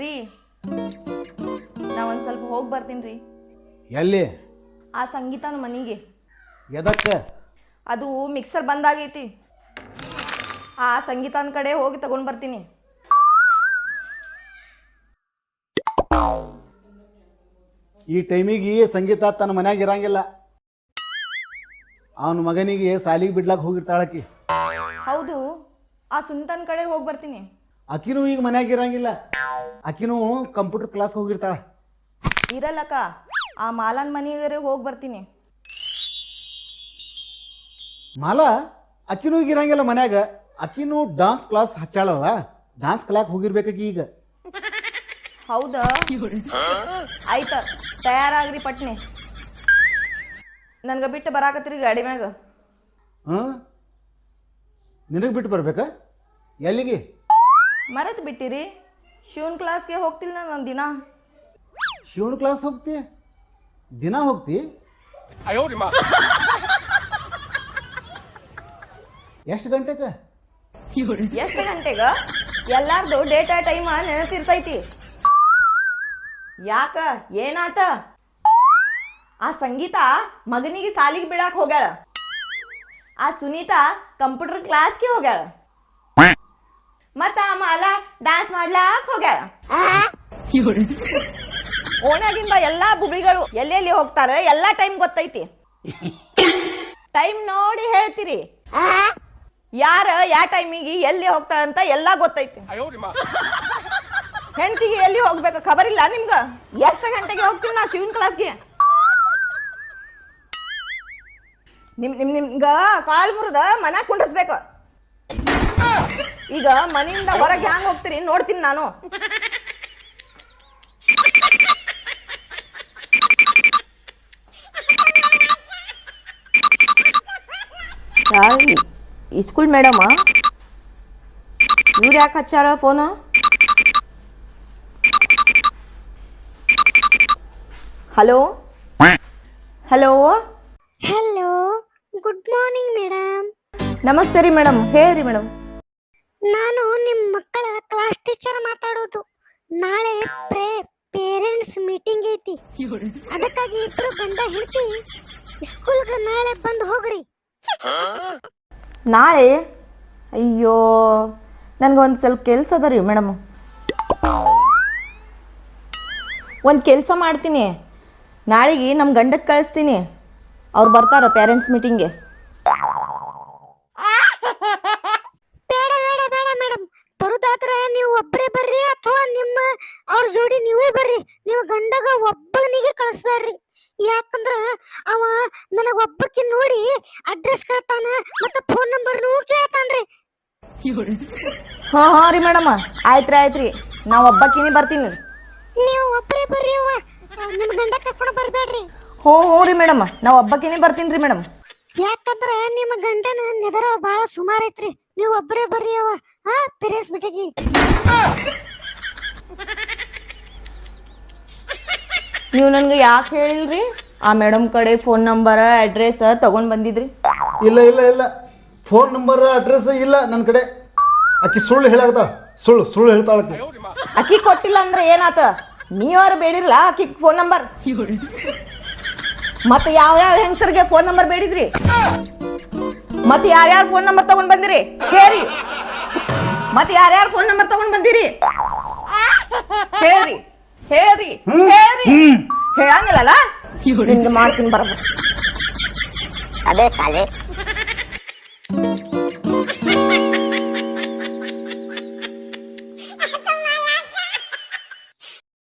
ರೀ ನಾ ಒಂದ್ ಸ್ವಲ್ಪ ಹೋಗಿ ಬರ್ತೀನಿ ರೀ. ಎಲ್ಲಿ? ಆ ಸಂಗೀತನ ಮನೆಗೆ. ಎದಕ್ಕೆ? ಅದು ಮಿಕ್ಸರ್ ಬಂದಾಗೈತಿ ಆ ಸಂಗೀತನ ಕಡೆ ಹೋಗಿ ತಗೊಂಡ್ ಬರ್ತೀನಿ. ಈ ಟೈಮಿಗೆ ಸಂಗೀತ ತನ್ನ ಮನ್ಯಾಗ ಇರಂಗಿಲ್ಲ. ಅವನ ಮಗನಿಗೆ ಸಾಲಿಗೆ ಬಿಡ್ಲಾಕ್ ಹೋಗಿರ್ತಾಳಕಿ. ಹೌದು ಆ ಸುಂತನ್ ಕಡೆ ಹೋಗಿ ಬರ್ತೀನಿ. ಆಕಿನೂ ಈಗ ಮನ್ಯಾಗ ಇರಂಗಿಲ್ಲ. ಆಕಿನೂ ಕಂಪ್ಯೂಟರ್ ಕ್ಲಾಸ್ ಹೋಗಿರ್ತಾಳ. ಇರಲ್ಲಕ್ಕ ಆ ಮಾಲನ್ ಮನೆಗೆ ಹೋಗಿ ಬರ್ತೀನಿ. ಮಾಲ ಆಕಿನೂ ಈಗ ಇರಂಗಿಲ್ಲ ಮನ್ಯಾಗ. ಆಕಿನೂ ಡಾನ್ಸ್ ಕ್ಲಾಸ್ ಹಚ್ಚಾಳಲ್ಲ ಡಾನ್ಸ್ ಕ್ಲಾಸ್ ಹೋಗಿರ್ಬೇಕಾಗಿ ಈಗ. ಹೌದಾ? ಆಯ್ತ ತಯಾರಾಗ್ರಿ ಪಟ್ನಿ. ನನ್ಗೆ ಬಿಟ್ಟು ಬರಾಕತ್ರಿ ಗಾಡಿ ಮ್ಯಾಗ. ಹಾಂ ನಿನಗೆ ಬಿಟ್ಟು ಬರ್ಬೇಕಾ? ಎಲ್ಲಿಗೆ? ಮರೆತು ಬಿಟ್ಟಿರಿ. ಶಿವನ್ ಕ್ಲಾಸ್ಗೆ ಹೋಗ್ತಿಲ್ಲ ನಾನು ದಿನ ಶಿವನ ಕ್ಲಾಸ್ ಹೋಗ್ತಿ? ದಿನ ಹೋಗ್ತಿ? ಎಷ್ಟು ಗಂಟೆಗೆ? ಎಷ್ಟು ಗಂಟೆಗ? ಎಲ್ಲಾರ್ದು ಡೇಟಾ ಟೈಮ್ ನೆನಪಿರ್ತೈತಿ. ಯಾಕ? ಏನಾತ? ಆ ಸಂಗೀತ ಮಗನಿಗೆ ಸಾಲಿಗೆ ಬಿಡಾಕ್ ಹೋಗ್ಯಾಳ. ಆ ಸುನೀತಾ ಕಂಪ್ಯೂಟರ್ ಕ್ಲಾಸ್ಗೆ ಹೋಗ್ಯಾಳ. ಮತ್ತ ಆ ಮಾಲ ಡ್ಯಾನ್ಸ್ ಮಾಡ್ಲಾಕ್ ಹೋಗ್ಯಾಳ. ಓಣಾಗಿಂದ ಎಲ್ಲಾ ಬುಬ್ಳಿಗಳು ಎಲ್ಲೆಲ್ಲಿ ಹೋಗ್ತಾರೆ ಎಲ್ಲಾ ಟೈಮ್ ಗೊತ್ತೈತಿ. ಟೈಮ್ ನೋಡಿ ಹೇಳ್ತೀರಿ. ಯಾರ ಯಾ ಟೈಮಿಗೆ ಎಲ್ಲಿ ಹೋಗ್ತಾರಂತ ಎಲ್ಲಾ ಗೊತ್ತೈತಿ. ಹೆಂಡತಿಗೆ ಎಲ್ಲಿ ಹೋಗ್ಬೇಕು ಖಬರ್ ಇಲ್ಲ ನಿಮ್ಗ? ಎಷ್ಟು ಗಂಟೆಗೆ ಹೋಗ್ತೀವಿ ನಾ ಶಿವನ್ ಕ್ಲಾಸ್ಗೆ ನಿಮ್ ನಿಮ್ ನಿಮ್ಗ ಕಾಲ್ ಮುರಿದ ಮನ್ಯಾಗ ಕುಂಡ್ರಸ್ಬೇಕು. ಈಗ ಮನೆಯಿಂದ ಹೊರಗೆ ಹ್ಯಾಂಗ್ ಹೋಗ್ತೀರಿ ನೋಡ್ತೀನಿ ನಾನು. ಇಸ್ಕೂಲ್ ಸ್ಕೂಲ್ ಮೇಡಮ ಇವ್ರು ಯಾಕೆ ಹಚ್ಚಾರ phone hello hello hello good morning madam ನಮಸ್ತೆ ರೀ ಮೇಡಮ್ ಹೇಳ್ರಿ ಮೇಡಮ್ ನಾನು ನಿಮ್ಮ ಮಕ್ಕಳ ಕ್ಲಾಸ್ ಟೀಚರ್ ಮಾತಾಡೋದು. ನಾಳೆ ಪ್ರೇ ಪೇರೆಂಟ್ಸ್ ಮೀಟಿಂಗ್ ಐತಿ. ಅದಕ್ಕಾಗಿ ಇಬ್ರು ಗಂಡ ಹೆಂಡತಿ ಸ್ಕೂಲ್ಗೆ ನಾಳೆ ಬಂದು ಹೋಗ್ರಿ. ನಾಳೆ? ಅಯ್ಯೋ ನನಗೆ ಒಂದು ಸ್ವಲ್ಪ ಕೆಲಸ ಅದ ರೀ ಮೇಡಮ್ ಒಂದು ಕೆಲಸ ಮಾಡ್ತೀನಿ. ನಾಳೆಗೆ ನಮ್ಮ ಗಂಡಕ್ಕೆ ಕಳಿಸ್ತೀನಿ. ಅವ್ರು ಬರ್ತಾರ ಪೇರೆಂಟ್ಸ್ ಮೀಟಿಂಗ್ಗೆ ಬೇಡ ಬೇಡ ಬೇಡ ಮೇಡಮ್ ಬರುದಾದ್ರೆ ನೀವು ಒಬ್ಬರೇ ಬರ್ರಿ ಅಥವಾ ನಿಮ್ಮ ಅವ್ರ ಜೋಡಿ ನೀವೇ ಬರ್ರಿ. ನೀವು ಗಂಡಗ ಒಬ್ಬನಿಗೆ ಕಳಿಸ್ಬೇಡ್ರಿ ಯಾಕಂದ್ರ ಅವ ನನಗ ಒಬ್ಬಕ್ಕೆ ನೋಡಿ ಅಡ್ರೆಸ್ ಕೇಳ್ತಾನ ಮತ್ತೆ ಫೋನ್ ನಂಬರ್ನು ಕೇಳ್ತಾನ್ರಿ. ಹಾಂ ಹಾಂ ರೀ ಮೇಡಮ್ ಆಯ್ತು ರೀ ಆಯ್ತು ರೀ ನಾವು ಒಬ್ಬಕ್ಕಿನಿ ಬರ್ತೀನಿ. ನೀವು ಒಬ್ಬರೇ ಬರ್ರಿ ಅವ್ವ. ಹ್ಞೂ ರೀ ಮೇಡಮ್ ನಾವು ಹಬ್ಬಕ್ಕೇನೆ ಬರ್ತೀನಿ ರೀ ಮೇಡಮ್ ಯಾಕಂದ್ರ ನಿಮ್ಮ ಗಂಡನ ನೆದರ ಬಹಳ ಸುಮಾರ ಐತ್ರಿ. ನೀವು ಒಬ್ಬರೇ ಬರ್ರಿ ಅವ ಹಾ ಪಿರೇಸ್ ಬಿಟ್ಟಿಗಿ. ನೀವು ನನಗೆ ಯಾಕೆ ಹೇಳಿಲ್ರಿ? ಆ ಮೇಡಮ್ ಕಡೆ ಫೋನ್ ನಂಬರ್ ಅಡ್ರೆಸ್ ತಗೊಂಡ್ ಬಂದಿದ್ರಿ. ಇಲ್ಲ ಇಲ್ಲ ಇಲ್ಲ. ಫೋನ್ ನಂಬರ್ ಅಡ್ರೆಸ್ ಇಲ್ಲ ನನ್ನ ಕಡೆ. ಆಕಿ ಸುಳ್ಳು ಹೇಳಾಕತ್ತಾಳ ಸುಳ್ಳು ಸುಳ್ಳು ಹೇಳ್ತಾಳ ಆಕಿ ಅಕ್ಕಿ ಕೊಟ್ಟಿಲ್ಲ ಅಂದ್ರೆ ಏನಾತ? ನೀವಾರು ಬೇಡಿರಲ್ಲ ಅಕ್ಕಿ ಫೋನ್ ನಂಬರ್? ಮತ್ತೆ ಯಾವ ಯಾವ ಹೆಂಗಸರಿಗೆ ಫೋನ್ ನಂಬರ್ ಬೇಡಿದ್ರಿ? ಮತ್ತೆ ಯಾರ್ಯಾರು ಫೋನ್ ನಂಬರ್ ತಗೊಂಡ್ ಬಂದಿರಿ? ಹೇಳಿ ಮತ್ತೆ ಯಾರ್ಯಾರು ಫೋನ್ ನಂಬರ್ ತಗೊಂಡ್ ಬಂದಿರಿ? ಹೇಳ್ರಿ ಹೇಳ್ರಿ ಹೇಳ್ರಿ ಹೇಳಂಗಿಲ್ಲಲ್ಲ? ನಿಮ್ಗೆ ಮಾಡ್ತೀನಿ ಬರಬೇಕು ಅದೇ ಸಾಲೆ